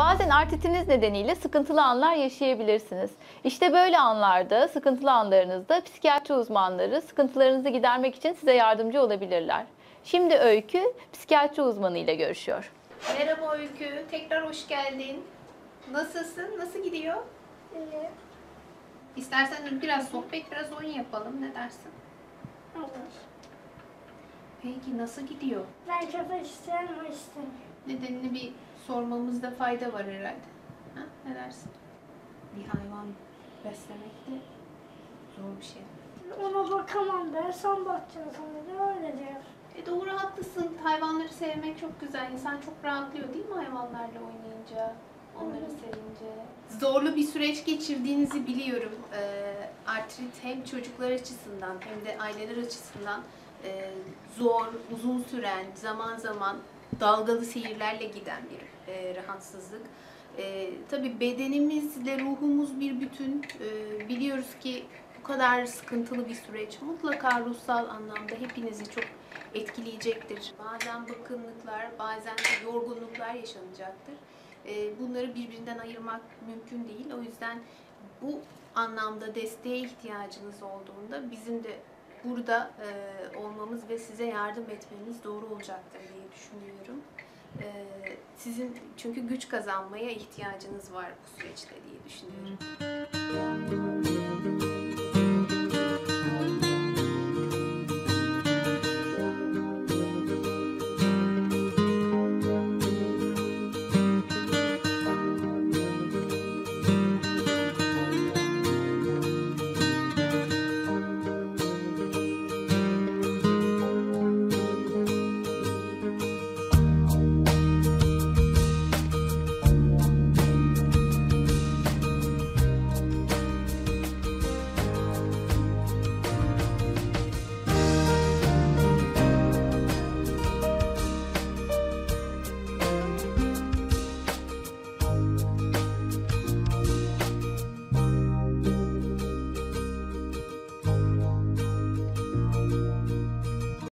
Bazen artritiniz nedeniyle sıkıntılı anlar yaşayabilirsiniz. İşte böyle anlarda, sıkıntılı anlarınızda psikiyatri uzmanları sıkıntılarınızı gidermek için size yardımcı olabilirler. Şimdi Öykü psikiyatri uzmanı ile görüşüyor. Merhaba Öykü, tekrar hoş geldin. Nasılsın? Nasıl gidiyor? Evet. İstersen biraz sohbet, biraz oyun yapalım. Ne dersin? Olur. Peki nasıl gidiyor? Ben köpek o istemiyor. Nedenini bir sormamızda fayda var herhalde. Ha? Ne dersin? Bir hayvan beslemek de zor bir şey. Ona bakamam ben, sen bakacaksın sana öyle diyor. E doğru haklısın. Hayvanları sevmek çok güzel. İnsan çok rahatlıyor değil mi hayvanlarla oynayınca? Onları sevince. Zorlu bir süreç geçirdiğinizi biliyorum. Ee, artrit hem çocuklar açısından hem de aileler açısından e, zor, uzun süren, zaman zaman dalgalı seyirlerle giden bir e, rahatsızlık. E, tabii bedenimizle ruhumuz bir bütün. E, biliyoruz ki bu kadar sıkıntılı bir süreç mutlaka ruhsal anlamda hepinizi çok etkileyecektir. Bazen bıkkınlıklar, bazen yorgunluklar yaşanacaktır. E, bunları birbirinden ayırmak mümkün değil. O yüzden bu anlamda desteğe ihtiyacınız olduğunda bizim de burada e, olmamız ve size yardım etmemiz doğru olacaktır diye düşünüyorum. E, sizin çünkü güç kazanmaya ihtiyacınız var bu süreçte diye düşünüyorum.